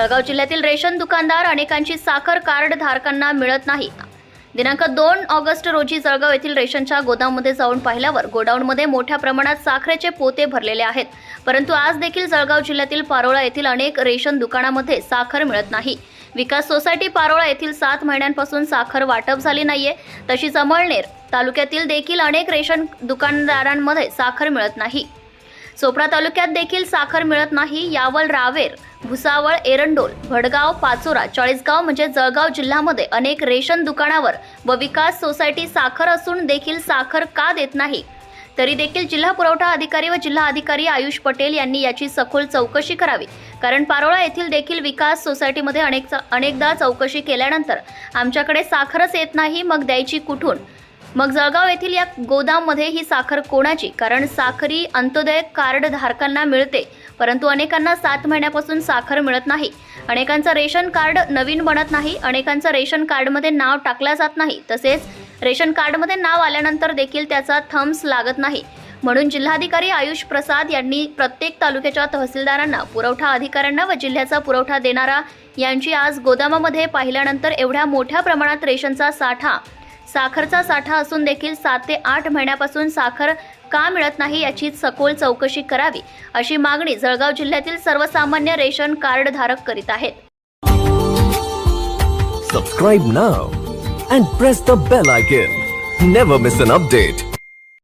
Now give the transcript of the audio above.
जळगाव जिल्ह्यातील रेशन दुकानदार अनेकांची साखर कार्ड धारकांना मिळत नाही. दिनांक दोन ऑगस्ट रोजी जळगाव येथील रेशनच्या गोदाममध्ये जाऊन पाहिल्यावर गोडाऊनमध्ये मोठ्या प्रमाणात साखरेचे पोते भरलेले आहेत. परंतु आज देखील जळगाव जिल्ह्यातील पारोळा येथील अनेक रेशन दुकानामध्ये साखर मिळत नाही. विकास सोसायटी पारोळा येथील सात महिन्यांपासून साखर वाटप झाली नाहीये. तशीच अमळनेर तालुक्यातील देखील अनेक रेशन दुकानदारांमध्ये साखर मिळत नाही. चोपडा तालुक्यात देखील साखर मिळत नाही यावल रावेर भुसावळ एरंडोल भडगाव पाचोरा चाळीसगाव म्हणजे जळगाव जिल्ह्यामध्ये अनेक रेशन दुकानावर व विकास सोसायटी साखर असून देखील साखर का देत नाही? तरी देखील जिल्हा पुरवठा अधिकारी व जिल्हा अधिकारी आयुष पटेल यांनी याची सखोल चौकशी करावी. कारण पारोळा येथील देखील विकास सोसायटीमध्ये अनेक अनेकदा चौकशी केल्यानंतर आमच्याकडे साखरच येत नाही मग द्यायची कुठून? मग जळगाव येथील या गोदाममध्ये ही साखर कोणाची? कारण साखरी अंत्योदय कार्ड धारकांना मिळते परंतु अनेकांना सात महिन्यापासून साखर मिळत नाही. अनेकांचं रेशन कार्ड नवीन बनत नाही अनेकांचं रेशन कार्डमध्ये नाव टाकलं जात नाही. तसेच रेशन कार्डमध्ये नाव आल्यानंतर देखील त्याचा थम्स लागत नाही. म्हणून जिल्हाधिकारी आयुष प्रसाद यांनी प्रत्येक तालुक्याच्या तहसीलदारांना पुरवठा अधिकाऱ्यांना व जिल्ह्याचा पुरवठा देणारा यांची आज गोदामामध्ये पाहिल्यानंतर एवढ्या मोठ्या प्रमाणात रेशनचा साठा साखरचा साठा असून देखील सात ते आठ महिन्यापासून साखर का मिळत नाही याची सखोल चौकशी करावी अशी मागणी जळगाव जिल्ह्यातील सर्वसामान्य रेशन कार्ड धारक करीत आहेत. Subscribe now and press the bell icon never miss an update